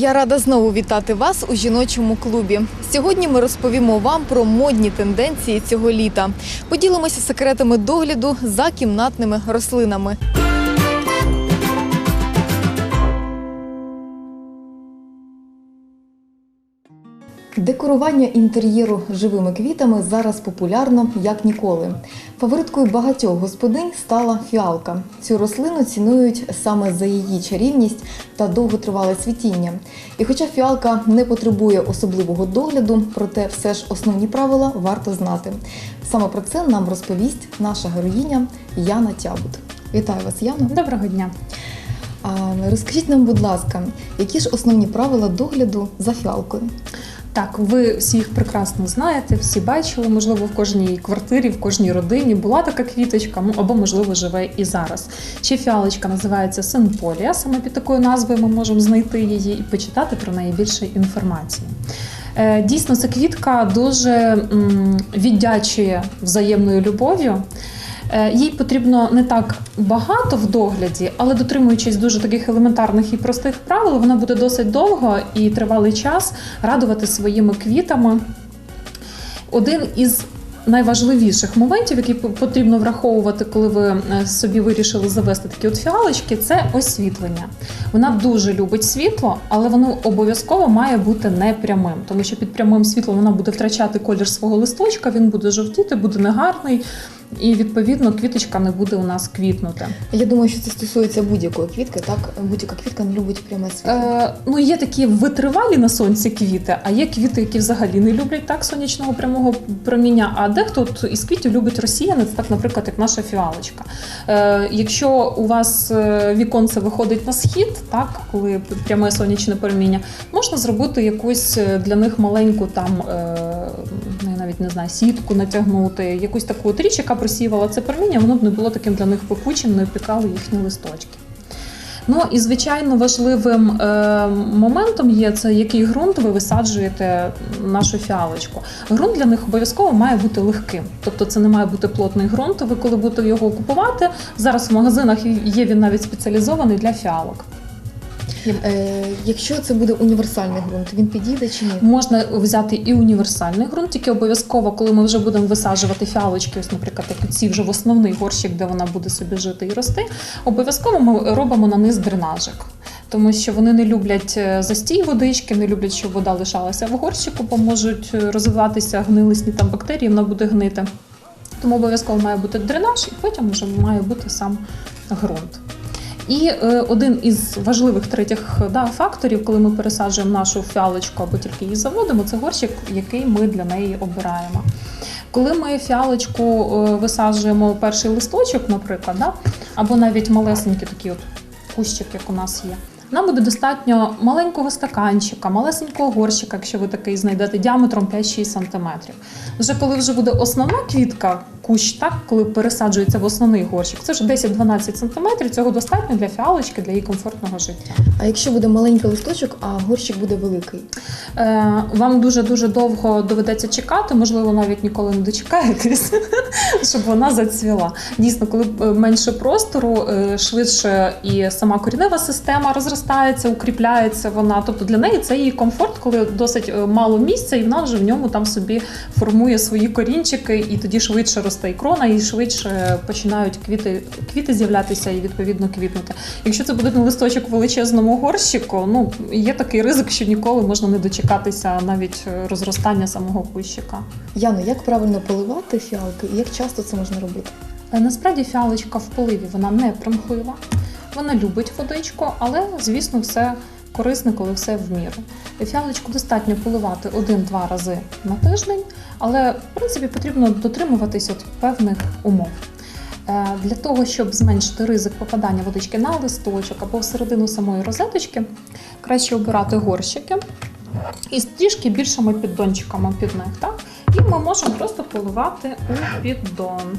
Я рада знову вітати вас у жіночому клубі. Сьогодні ми розповімо вам про модні тенденції цього літа. Поділимося секретами догляду за кімнатними рослинами. Декорування інтер'єру живими квітами зараз популярно як ніколи. Фавориткою багатьох господинь стала фіалка. Цю рослину цінують саме за її чарівність та довготривале цвітіння. І хоча фіалка не потребує особливого догляду, проте все ж основні правила варто знати. Саме про це нам розповість наша героїня Яна Тябут. Вітаю вас, Яно. Доброго дня. Розкажіть нам, будь ласка, які ж основні правила догляду за фіалкою? Так, ви всі їх прекрасно знаєте, всі бачили. Можливо, в кожній квартирі, в кожній родині була така квіточка, ну, або можливо живе і зараз. Ще фіалочка називається синполія. Саме під такою назвою ми можемо знайти її і почитати про неї більше інформації. Е, Дійсно, ця квітка дуже віддячує взаємною любов'ю. Е, Їй потрібно не так багато в догляді, але дотримуючись дуже таких елементарних і простих правил, вона буде досить довго і тривалий час радувати своїми квітами. Один із найважливіших моментів, які потрібно враховувати, коли ви е, собі вирішили завести такі от фіалочки, це освітлення. Вона дуже любить світло, але воно обов'язково має бути не прямим, тому що під прямим світлом вона буде втрачати колір свого листочка, він буде жовтіти, буде негарний, і відповідно квіточка не буде у нас квітнути. Я думаю, що це стосується будь-якої квітки. Так, будь-яка квітка не любить пряме світло. Е, ну, є такі витривалі на сонці квіти, а є квіти, які взагалі не люблять так сонячного прямого проміння. А дехто із квітів любить росіянець, так, наприклад, як наша фіалочка. Е, якщо у вас е, віконце виходить на схід, так, коли пряме сонячне проміння, можна зробити якусь е, для них маленьку там, е, навіть не знаю, сітку натягнути, якусь таку річ, яка просіювала це проміння, воно б не було таким для них пекучим, не опікало їхні листочки. Ну і звичайно важливим е, моментом є це, який ґрунт ви висаджуєте нашу фіалочку. Ґрунт для них обов'язково має бути легким, тобто це не має бути плотний ґрунт. Ви коли будете його купувати, зараз в магазинах є він навіть спеціалізований для фіалок. Е, якщо це буде універсальний ґрунт, він підійде чи ні? Можна взяти і універсальний ґрунт, тільки обов'язково, коли ми вже будемо висаджувати фіалочки, ось, наприклад, як ці вже в основний горщик, де вона буде собі жити і рости, обов'язково ми робимо на низ дренажик. Тому що вони не люблять е, застій водички, не люблять, щоб вода лишалася в горщику, бо можуть е, розвиватися гнилисні там бактерії, вона буде гнити. Тому обов'язково має бути дренаж, і потім вже має бути сам ґрунт. І е, один із важливих третіх да, факторів, коли ми пересаджуємо нашу фіалочку або тільки її заводимо, це горщик, який ми для неї обираємо. Коли ми фіалочку е, висаджуємо перший листочок, наприклад, да, або навіть малесенький такий от кущик, як у нас є. Нам буде достатньо маленького стаканчика, малесенького горщика, якщо ви такий знайдете діаметром 5-6 см. Вже коли вже буде основна квітка, кущ, так, коли пересаджується в основний горщик, це вже 10-12 см, цього достатньо для фіалочки, для її комфортного життя. А якщо буде маленький листочок, а горщик буде великий? Е, вам дуже-дуже довго доведеться чекати, можливо, навіть ніколи не дочекаєтесь, щоб вона зацвіла. Дійсно, коли е, менше простору, е, швидше і сама корінева система розростається, укріпляється вона. Тобто для неї це її комфорт, коли досить е, мало місця, і вона вже в ньому там собі формує свої корінчики, і тоді швидше росте і крона, і швидше починають квіти, квіти з'являтися і відповідно квітнути. Якщо це буде на листочок в величезному горщику, ну є такий ризик, що ніколи можна не дочекатися навіть е, розростання самого кущика. Яно, як правильно поливати фіалки і як часто це можна робити? Е, Насправді фіалочка в поливі вона не примхлива, вона любить водичку, але звісно, все корисне, коли все в міру. Фіалочку достатньо поливати один-два рази на тиждень, але в принципі потрібно дотримуватись от певних умов. Е, Для того, щоб зменшити ризик попадання водички на листочок або всередину самої розеточки, краще обирати горщики із трішки більшими піддончиками під них. Так? І ми можемо просто поливати у піддон.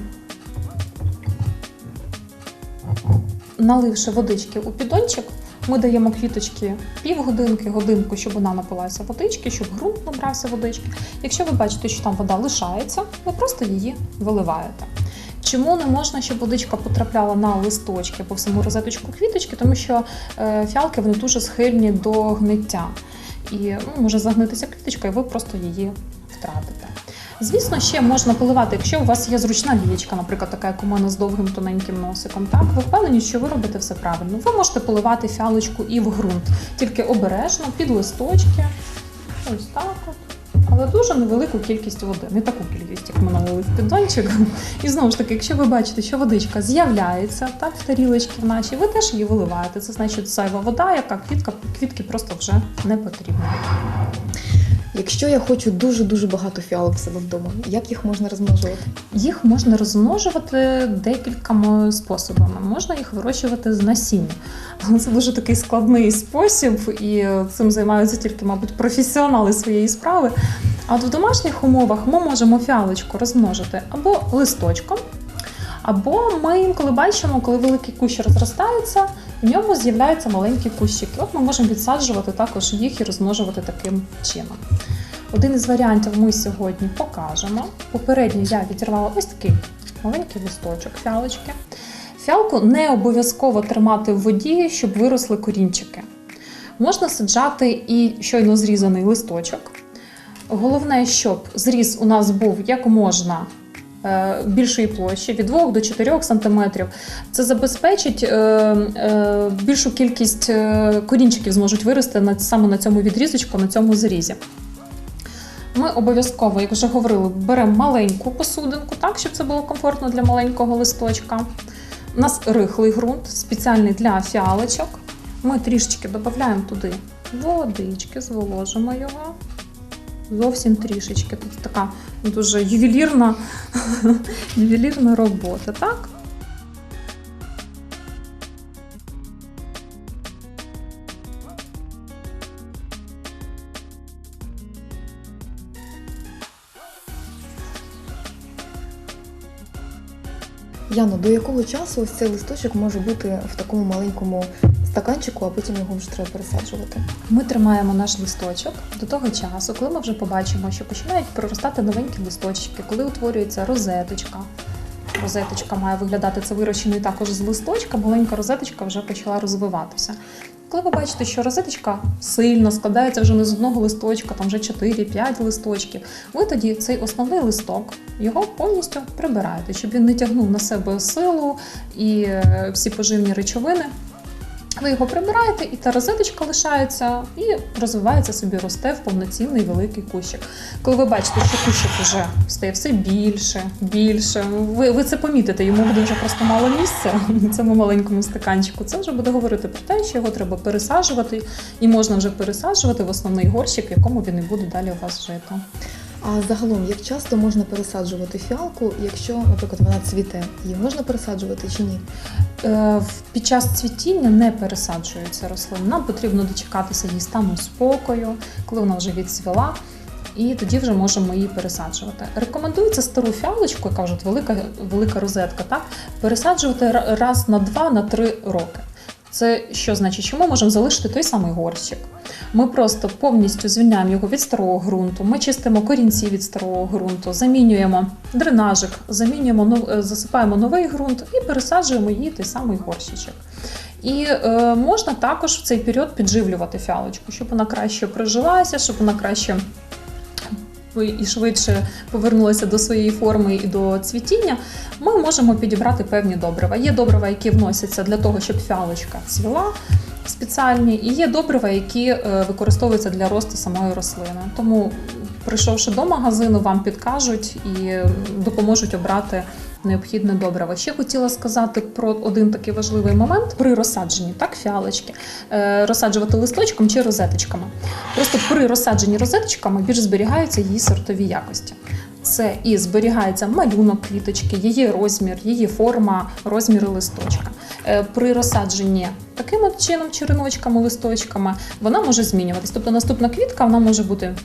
Наливши водички у піддончик, ми даємо квіточки півгодинки, годинку, щоб вона напилася водички, щоб ґрунт набрався водички. Якщо ви бачите, що там вода лишається, ви просто її виливаєте. Чому не можна, щоб водичка потрапляла на листочки або в саму розеточку квіточки? Тому що е, фіалки вони дуже схильні до гниття. І ну, може загнитися квіточка, і ви просто її втратите. Звісно, ще можна поливати, якщо у вас є зручна лієчка, наприклад, така, як у мене з довгим тоненьким носиком. Так, ви впевнені, що ви робите все правильно. Ви можете поливати фіалочку і в ґрунт, тільки обережно, під листочки. Ось так от. Але дуже невелику кількість води, не таку кількість, як ми налили в піддончик. І знову ж таки, якщо ви бачите, що водичка з'являється так, в тарілочці в нашій, ви теж її виливаєте. Це значить зайва вода, яка квітка, квітки просто вже не потрібна. Якщо я хочу дуже дуже багато фіалок себе вдома, як їх можна розмножувати? Їх можна розмножувати декількома способами. Можна їх вирощувати з насіння. Але це дуже такий складний спосіб, і цим займаються тільки, мабуть, професіонали своєї справи. А от в домашніх умовах ми можемо фіалочку розмножити або листочком, або ми інколи бачимо, коли великий кущ розростається, в ньому з'являються маленькі кущики. От ми можемо відсаджувати також їх і розмножувати таким чином. Один із варіантів ми сьогодні покажемо. Попередньо я відірвала ось такий маленький листочок фіалочки. Фіалку не обов'язково тримати в воді, щоб виросли корінчики. Можна саджати і щойно зрізаний листочок. Головне, щоб зріз у нас був як можна більшої площі від 2 до 4 см. Це забезпечить е, е, більшу кількість е, корінчиків зможуть вирости саме на цьому відрізочку, на цьому зрізі. Ми обов'язково, як вже говорили, беремо маленьку посудинку, так, щоб це було комфортно для маленького листочка. У нас рихлий ґрунт, спеціальний для фіалочок. Ми трішечки додаємо туди водички, зволожимо його. Зовсім трішечки. Тут така дуже ювелірна, ювелірна робота, так? Яно, до якого часу ось цей листочок може бути в такому маленькому стаканчику, а потім його вже треба пересаджувати? Ми тримаємо наш листочок до того часу, коли ми вже побачимо, що починають проростати новенькі листочки, коли утворюється розеточка. Розеточка має виглядати це вирощений також з листочка, маленька розеточка вже почала розвиватися. Коли ви бачите, що розеточка сильно складається вже не з одного листочка, там вже 4-5 листочків, ви тоді цей основний листок його повністю прибираєте, щоб він не тягнув на себе силу і е, всі поживні речовини. Ви його прибираєте, і та розеточка лишається і розвивається собі, росте в повноцінний великий кущик. Коли ви бачите, що кущик вже стає все більше, більше, ви, ви це помітите, йому буде вже просто мало місця в цьому маленькому стаканчику. Це вже буде говорити про те, що його треба пересаджувати, і можна вже пересаджувати в основний горщик, в якому він і буде далі у вас жити. А загалом, як часто можна пересаджувати фіалку, якщо, наприклад, вона цвіте, її можна пересаджувати чи ні? Е, Під час цвітіння не пересаджується рослина. Нам потрібно дочекатися її стану спокою, коли вона вже відцвіла. І тоді вже можемо її пересаджувати. Рекомендується стару фіалочку, яка вже велика, велика розетка, так пересаджувати раз на два на роки. Це що значить, що ми можемо залишити той самий горщик. Ми просто повністю звільняємо його від старого ґрунту. Ми чистимо корінці від старого ґрунту, замінюємо дренажик, замінюємо е, засипаємо новий ґрунт і пересаджуємо її той самий горщичок. І е, можна також в цей період підживлювати фіалочку, щоб вона краще прижилася, щоб вона краще і швидше повернулися до своєї форми і до цвітіння, ми можемо підібрати певні добрива. Є добрива, які вносяться для того, щоб фіалочка цвіла спеціальні, і є добрива, які е, використовуються для росту самої рослини. Тому, прийшовши до магазину, вам підкажуть і допоможуть обрати необхідне добриво. Ще хотіла сказати про один такий важливий момент при розсадженні, так, фіалочки, Е, розсаджувати листочком чи розеточками. Просто при розсадженні розеточками більш зберігаються її сортові якості. Це і зберігається малюнок квіточки, її розмір, її форма, розміри листочка. Е, При розсадженні таким от чином, череночками, листочками, вона може змінюватись. Тобто наступна квітка вона може бути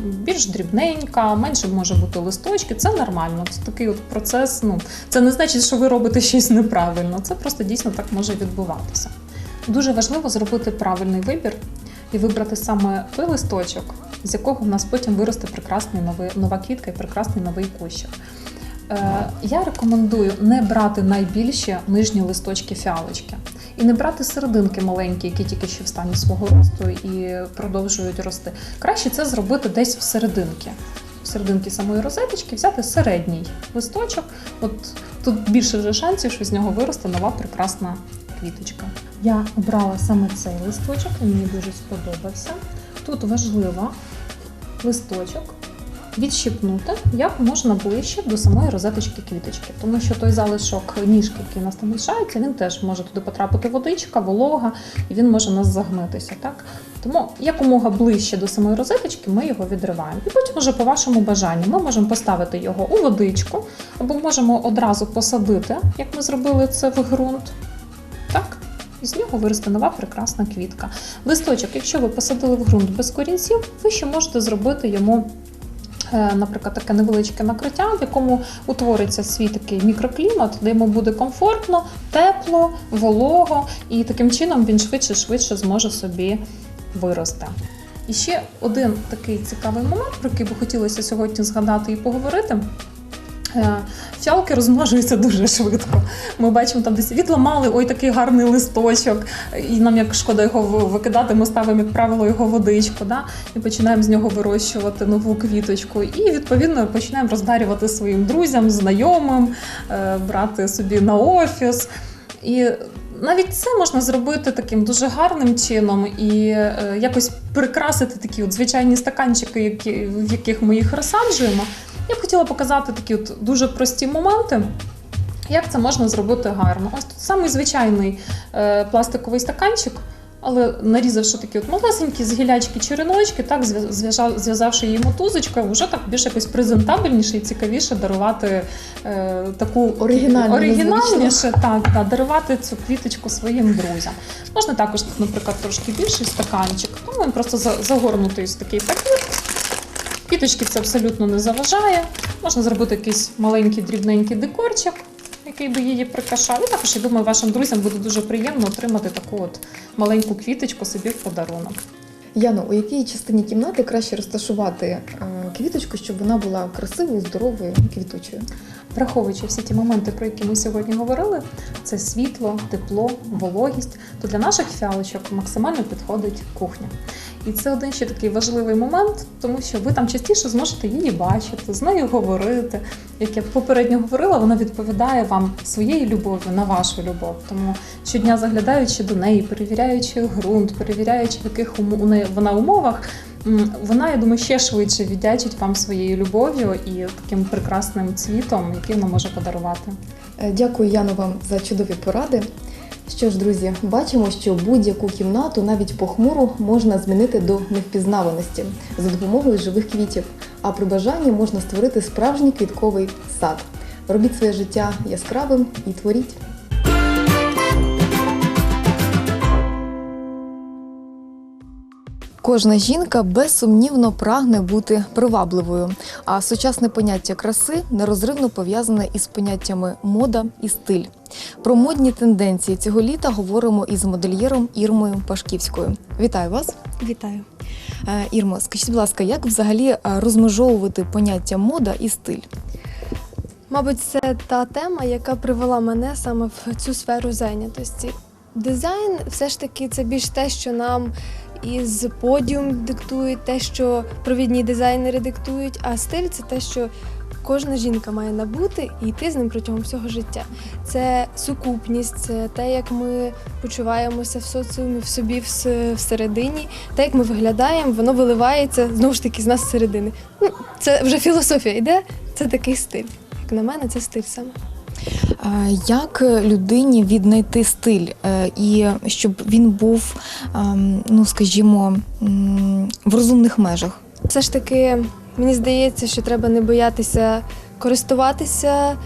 більш дрібненька, менше може бути листочки. Це нормально. Це такий от процес. Ну це не значить, що ви робите щось неправильно. Це просто дійсно так може відбуватися. Дуже важливо зробити правильний вибір і вибрати саме той листочок, з якого в нас потім виросте прекрасний новий, нова квітка і прекрасний новий кущик. Е, Я рекомендую не брати найбільші нижні листочки фіалочки. І не брати серединки маленькі, які тільки ще в стані свого росту і продовжують рости. Краще це зробити десь в серединки. В серединки самої розеточки взяти середній листочок. От тут більше вже шансів, що з нього виросте нова прекрасна квіточка. Я обрала саме цей листочок, він мені дуже сподобався. Тут важливо листочок відщипнути як можна ближче до самої розеточки квіточки, тому що той залишок ніжки, який у нас там лишається, він теж може туди потрапити водичка, волога, і він може нас загнитися. Так? Тому якомога ближче до самої розеточки ми його відриваємо. І потім, вже по вашому бажанню, ми можемо поставити його у водичку, або можемо одразу посадити, як ми зробили це в ґрунт. Так? І з нього виросте нова прекрасна квітка. Листочок, якщо ви посадили в ґрунт без корінців, ви ще можете зробити йому. Е, Наприклад, таке невеличке накриття, в якому утвориться свій такий мікроклімат, де йому буде комфортно, тепло, волого, і таким чином він швидше-швидше зможе собі вирости. І ще один такий цікавий момент, про який би хотілося сьогодні згадати і поговорити. Е, Фіалки розмножуються дуже швидко. Ми бачимо там десь відламали ой такий гарний листочок, і нам як шкода його викидати, ми ставимо, як правило, його водичку, да? і починаємо з нього вирощувати нову квіточку. І відповідно починаємо роздарювати своїм друзям, знайомим, е, брати собі на офіс. І навіть це можна зробити таким дуже гарним чином і е, якось прикрасити такі от звичайні стаканчики, які, в яких ми їх розсаджуємо. Я б хотіла показати такі от дуже прості моменти. Як це можна зробити гарно? Ось тут самий звичайний е, пластиковий стаканчик, але нарізавши такі от малесенькі з гілячки череночки, так зв'язавши її мотузочкою, вже так більш якось презентабельніше і цікавіше дарувати е, таку оригінальніше, так, так, дарувати цю квіточку своїм друзям. Можна також, наприклад, трошки більший стаканчик, тому він просто загорнутий в такий папір. Квіточки це абсолютно не заважає. Можна зробити якийсь маленький дрібненький декорчик, який би її прикрашав. І також, я думаю, вашим друзям буде дуже приємно отримати таку от маленьку квіточку собі в подарунок. Яно, у якій частині кімнати краще розташувати е, квіточку, щоб вона була красивою, здоровою, квітучою? Враховуючи всі ті моменти, про які ми сьогодні говорили, це світло, тепло, вологість, то для наших фіалочок максимально підходить кухня. І це один ще такий важливий момент, тому що ви там частіше зможете її бачити, з нею говорити. Як я попередньо говорила, вона відповідає вам своєю любов'ю на вашу любов. Тому щодня заглядаючи до неї, перевіряючи ґрунт, перевіряючи, в яких у неї вона умовах, вона, я думаю, ще швидше віддячить вам своєю любов'ю і таким прекрасним цвітом, який вона може подарувати. Е, Дякую, Яно, вам за чудові поради. Що ж, друзі, бачимо, що будь-яку кімнату, навіть похмуру, можна змінити до невпізнаваності за допомогою живих квітів. А при бажанні можна створити справжній квітковий сад. Робіть своє життя яскравим і творіть. Кожна жінка безсумнівно прагне бути привабливою, а сучасне поняття краси нерозривно пов'язане із поняттями мода і стиль. Про модні тенденції цього літа говоримо із модельєром Ірмою Пашківською. Вітаю вас, Вітаю. Е, Ірмо. Скажіть, будь ласка, як взагалі е, розмежовувати поняття мода і стиль? Мабуть, це та тема, яка привела мене саме в цю сферу зайнятості. Дизайн все ж таки це більш те, що нам із подіум диктують, те, що провідні дизайнери диктують, а стиль це те, що кожна жінка має набути і йти з ним протягом всього життя. Це сукупність, це те, як ми почуваємося в соціумі, в собі всередині, те, як ми виглядаємо, воно виливається знову ж таки з нас зсередини. Ну, це вже філософія йде, це такий стиль. Як на мене, це стиль саме. Е, Як людині віднайти стиль, е, і щоб він був, ем, ну скажімо, в розумних межах? Все ж таки, мені здається, що треба не боятися користуватися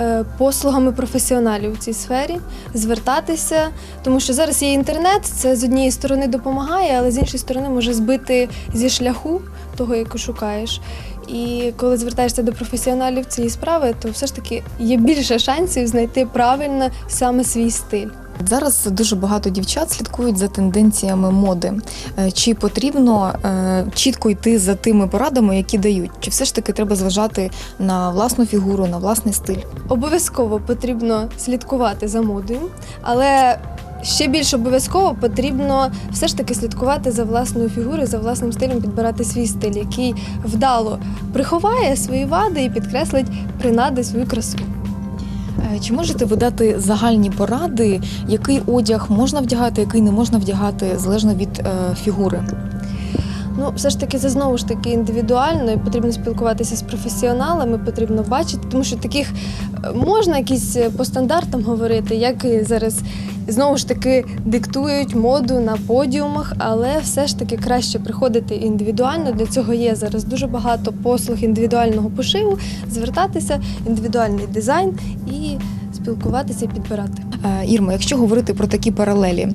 е, послугами професіоналів у цій сфері, звертатися, тому що зараз є інтернет, це з однієї сторони допомагає, але з іншої сторони може збити зі шляху того, яку шукаєш. І коли звертаєшся до професіоналів цієї справи, то все ж таки є більше шансів знайти правильно саме свій стиль. Зараз дуже багато дівчат слідкують за тенденціями моди. Е, Чи потрібно е, чітко йти за тими порадами, які дають? Чи все ж таки треба зважати на власну фігуру, на власний стиль? Обов'язково потрібно слідкувати за модою, але ще більш обов'язково потрібно все ж таки слідкувати за власною фігурою, за власним стилем, підбирати свій стиль, який вдало приховає свої вади і підкреслить принади свою красу. Е, Чи можете ви дати загальні поради, який одяг можна вдягати, який не можна вдягати, залежно від е, фігури? Ну, все ж таки, це знову ж таки індивідуально, і потрібно спілкуватися з професіоналами, потрібно бачити, тому що таких е, можна якісь е, по стандартам говорити, як і зараз знову ж таки диктують моду на подіумах, але все ж таки краще приходити індивідуально. Для цього є зараз дуже багато послуг індивідуального пошиву, звертатися, індивідуальний дизайн і спілкуватися і підбирати. Е, Ірма, якщо говорити про такі паралелі: е,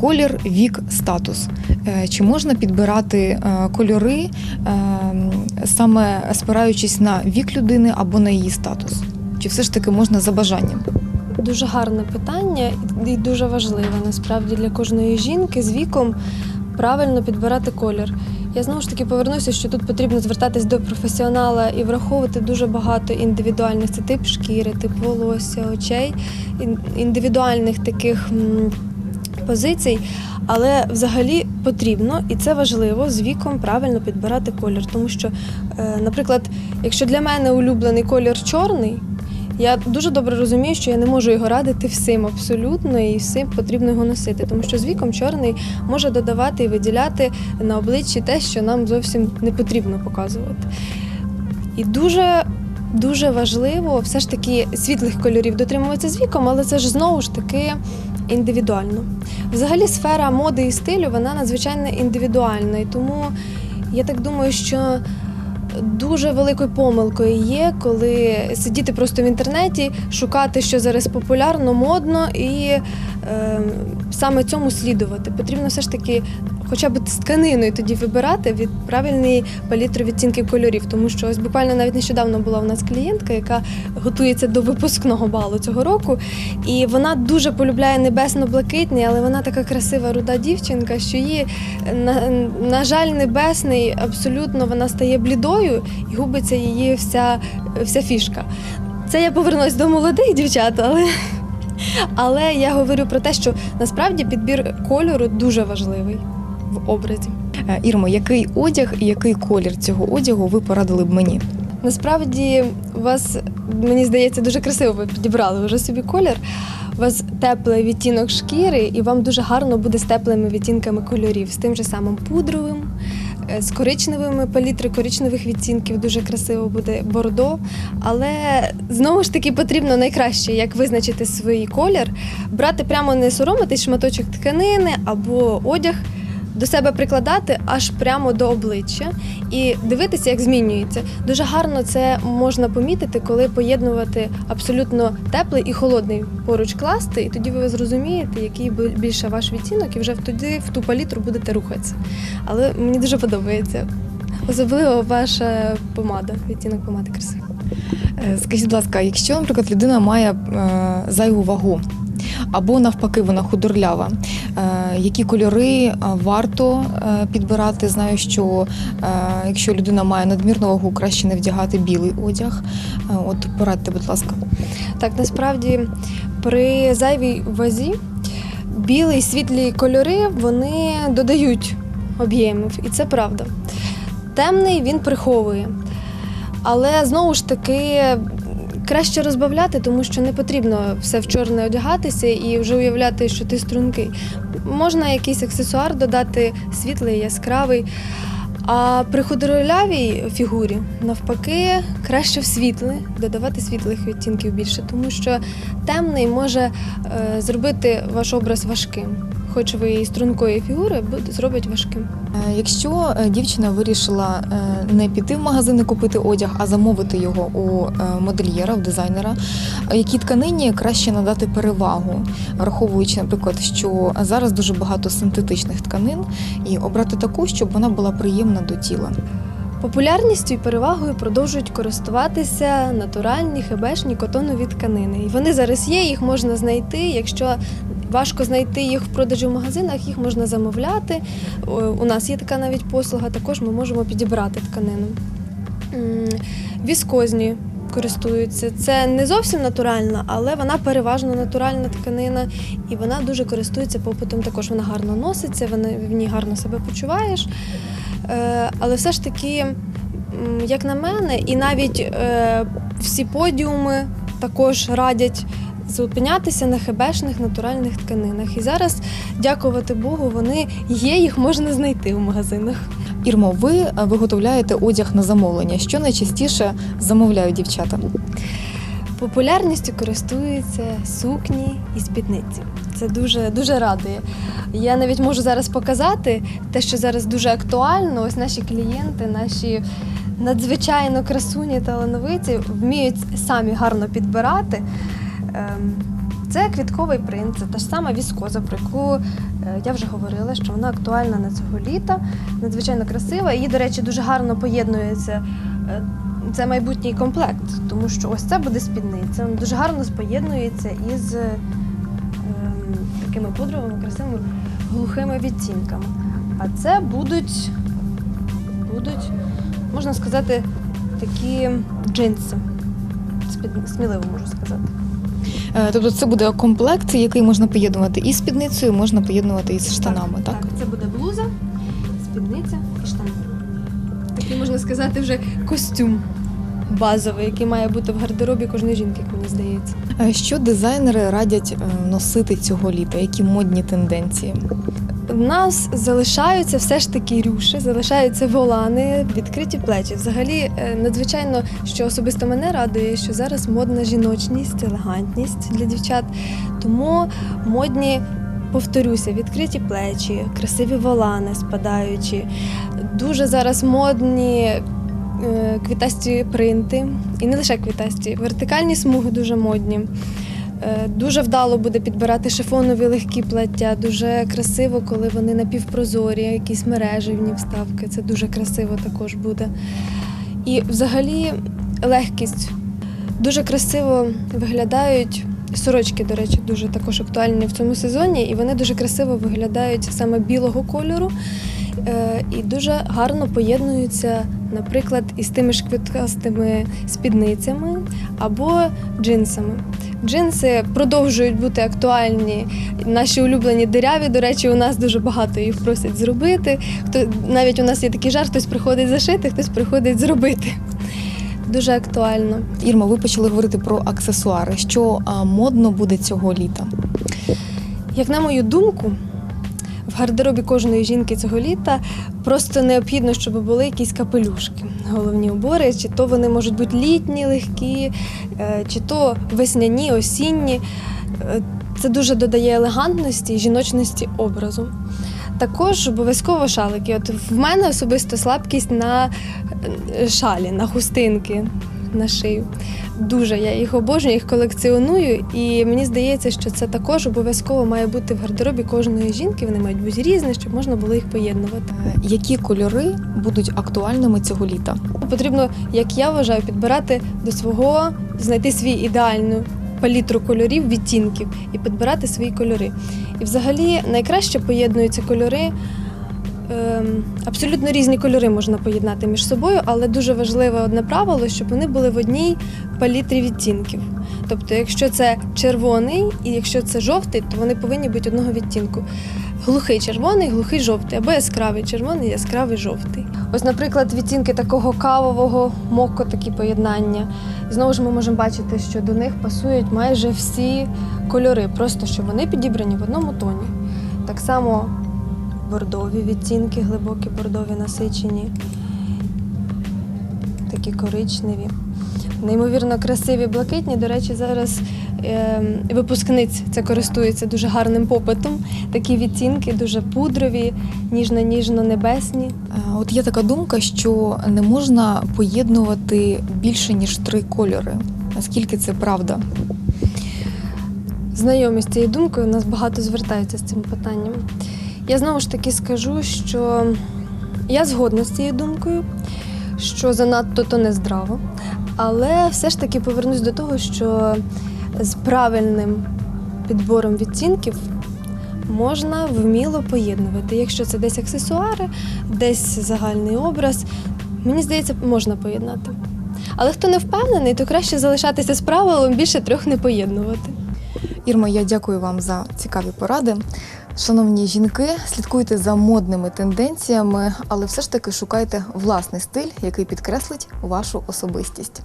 колір, вік, статус. Е, Чи можна підбирати кольори саме спираючись на вік людини або на її статус? Чи все ж таки можна за бажанням? Дуже гарне питання і дуже важливе насправді для кожної жінки з віком правильно підбирати колір. Я знову ж таки повернуся, що тут потрібно звертатись до професіонала і враховувати дуже багато індивідуальних це тип шкіри, тип волосся, очей, індивідуальних таких позицій. Але взагалі потрібно, і це важливо з віком правильно підбирати колір. Тому що, е, наприклад, якщо для мене улюблений колір чорний, я дуже добре розумію, що я не можу його радити всім абсолютно, і всім потрібно його носити, тому що з віком чорний може додавати і виділяти на обличчі те, що нам зовсім не потрібно показувати. І дуже. Дуже важливо все ж таки світлих кольорів дотримуватися з віком, але це ж знову ж таки індивідуально. Взагалі, сфера моди і стилю вона надзвичайно індивідуальна, і тому я так думаю, що дуже великою помилкою є, коли сидіти просто в інтернеті, шукати, що зараз популярно, модно, і е, саме цьому слідувати. Потрібно все ж таки хоча б з тканиною тоді вибирати від правильної палітри відтінків кольорів. Тому що ось буквально навіть нещодавно була у нас клієнтка, яка готується до випускного балу цього року, і вона дуже полюбляє небесно-блакитний, але вона така красива руда дівчинка, що її, на, на жаль, небесний абсолютно вона стає блідою і губиться її вся, вся фішка. Це я повернусь до молодих дівчат, але. Але я говорю про те, що насправді підбір кольору дуже важливий в образі. Е, Ірмо, який одяг і який колір цього одягу ви порадили б мені? Насправді, вас, мені здається, дуже красиво ви підібрали вже собі колір. У вас теплий відтінок шкіри, і вам дуже гарно буде з теплими відтінками кольорів, з тим же самим пудровим, е, з коричневими палітри, коричневих відтінків дуже красиво буде бордо. Але знову ж таки потрібно найкраще, як визначити свій колір, брати прямо не соромитись шматочок тканини або одяг. До себе прикладати аж прямо до обличчя і дивитися, як змінюється. Дуже гарно це можна помітити, коли поєднувати абсолютно теплий і холодний поруч класти, і тоді ви зрозумієте, який бі- більше ваш відтінок, і вже тоді в ту палітру будете рухатися. Але мені дуже подобається. Особливо ваша помада, відтінок помади красивий. Е, Скажіть, будь ласка, якщо, наприклад, людина має е, зайву вагу, або навпаки, вона худорлява, які кольори е, варто е, підбирати? Знаю, що е, якщо людина має надмірну вагу, краще не вдягати білий одяг. Е, От порадьте, будь ласка. Так, насправді при зайвій вазі білі світлі кольори вони додають об'ємів, і це правда. Темний він приховує. Але знову ж таки краще розбавляти, тому що не потрібно все в чорне одягатися і вже уявляти, що ти стрункий. Можна якийсь аксесуар додати світлий, яскравий. А при худоролявій фігурі, навпаки, краще в світле додавати світлих відтінків більше, тому що темний може е, зробити ваш образ важким. Хоч ви і стрункої фігури, зробить важким. Е, Якщо е, дівчина вирішила е, не піти в магазин і купити одяг, а замовити його у модельєра, у дизайнера, якій тканині краще надати перевагу, враховуючи, наприклад, що зараз дуже багато синтетичних тканин, і обрати таку, щоб вона була приємна до тіла. Популярністю і перевагою продовжують користуватися натуральні хебешні котонові тканини. І вони зараз є, їх можна знайти, якщо важко знайти їх в продажі в магазинах, їх можна замовляти. У нас є така навіть послуга, також ми можемо підібрати тканину. Віскозні користуються. Це не зовсім натуральна, але вона переважно натуральна тканина, і вона дуже користується попитом. Також вона гарно носиться, вона в ній гарно себе почуваєш. Е, Але все ж таки, як на мене, і навіть е, всі подіуми також радять зупинятися на хебешних натуральних тканинах. І зараз, дякувати Богу, вони є, їх можна знайти в магазинах. Ірмо, ви е, виготовляєте одяг на замовлення. Що найчастіше замовляють дівчата? Популярністю користуються сукні і спідниці. Це дуже дуже радує. Я навіть можу зараз показати те, що зараз дуже актуально. Ось наші клієнти, наші надзвичайно красуні талановиті вміють самі гарно підбирати. Ем, Це квітковий принт, це та ж сама віскоза, про яку е, я вже говорила, що вона актуальна на цього літа, надзвичайно красива. Її, до речі, дуже гарно поєднується. е, Це майбутній комплект, тому що ось це буде спідниця. Вона дуже гарно споєднується із ем, такими пудровими, красивими глухими відтінками. А це будуть, будуть, можна сказати, такі джинси. Сміливо можу сказати. Е, Тобто це буде комплект, який можна поєднувати і спідницею, можна поєднувати із штанами, так? Так, це буде блуза, спідниця і штани. Такий можна сказати вже костюм базовий, який має бути в гардеробі кожної жінки, як мені здається. Е, Що дизайнери радять е, носити цього літа? Які модні тенденції? В нас залишаються все ж таки рюші, залишаються волани, відкриті плечі. Взагалі, е, надзвичайно, що особисто мене радує, що зараз модна жіночність, елегантність для дівчат. Тому модні, повторюся, відкриті плечі, красиві волани спадаючі. Дуже зараз модні. Е, Квітасті принти, і не лише квітасті, вертикальні смуги дуже модні. Е, Дуже вдало буде підбирати шифонові легкі плаття. Дуже красиво, коли вони напівпрозорі, якісь мережевні вставки. Це дуже красиво також буде. І взагалі легкість. Дуже красиво виглядають. Сорочки, до речі, дуже також актуальні в цьому сезоні, і вони дуже красиво виглядають саме білого кольору. Е, І дуже гарно поєднуються, наприклад, із тими ж квіткастими спідницями або джинсами. Джинси продовжують бути актуальні. Наші улюблені диряві, до речі, у нас дуже багато їх просять зробити. Хто навіть у нас є такий жарт, хтось приходить зашити, хтось приходить зробити. Дуже актуально. Ірма, ви почали говорити про аксесуари. Що модно буде цього літа? Як на мою думку, в гардеробі кожної жінки цього літа просто необхідно, щоб були якісь капелюшки, головні убори, чи то вони можуть бути літні, легкі, е, чи то весняні, осінні. Е, Це дуже додає елегантності і жіночності образу. Також обов'язково шалики. От в мене особисто слабкість на е, шалі, на хустинки на шию. Дуже я їх обожнюю, їх колекціоную, і мені здається, що це також обов'язково має бути в гардеробі кожної жінки. Вони мають бути різні, щоб можна було їх поєднувати. Е, Які кольори будуть актуальними цього літа? Потрібно, як я вважаю, підбирати до свого, знайти свій ідеальну палітру кольорів, відтінків і підбирати свої кольори. І взагалі найкраще поєднуються кольори. Ем, Абсолютно різні кольори можна поєднати між собою, але дуже важливе одне правило, щоб вони були в одній палітрі відтінків. Тобто, якщо це червоний і якщо це жовтий, то вони повинні бути одного відтінку. Глухий червоний, глухий жовтий, або яскравий червоний, яскравий жовтий. Ось, наприклад, відтінки такого кавового моко, такі поєднання. Знову ж ми можемо бачити, що до них пасують майже всі кольори, просто що вони підібрані в одному тоні. Так само бордові відтінки, глибокі бордові насичені, такі коричневі. Неймовірно красиві блакитні. До речі, зараз е, випускниць це користується дуже гарним попитом. Такі відтінки дуже пудрові, ніжно-ніжно-небесні. Е, От є така думка, що не можна поєднувати більше ніж три кольори. Наскільки це правда? Знайомі з цією думкою, у нас багато звертаються з цим питанням. Я знову ж таки скажу, що я згодна з цією думкою, що занадто то не здраво, але все ж таки повернусь до того, що з правильним підбором відтінків можна вміло поєднувати. Якщо це десь аксесуари, десь загальний образ, мені здається, можна поєднати. Але хто не впевнений, то краще залишатися з правилом більше трьох не поєднувати. Ірма, я дякую вам за цікаві поради. Шановні жінки, слідкуйте за модними тенденціями, але все ж таки шукайте власний стиль, який підкреслить вашу особистість.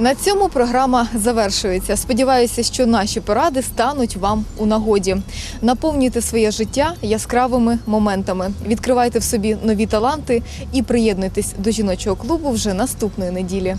На цьому програма завершується. Сподіваюся, що наші поради стануть вам у нагоді. Наповнюйте своє життя яскравими моментами, відкривайте в собі нові таланти і приєднуйтесь до жіночого клубу вже наступної неділі.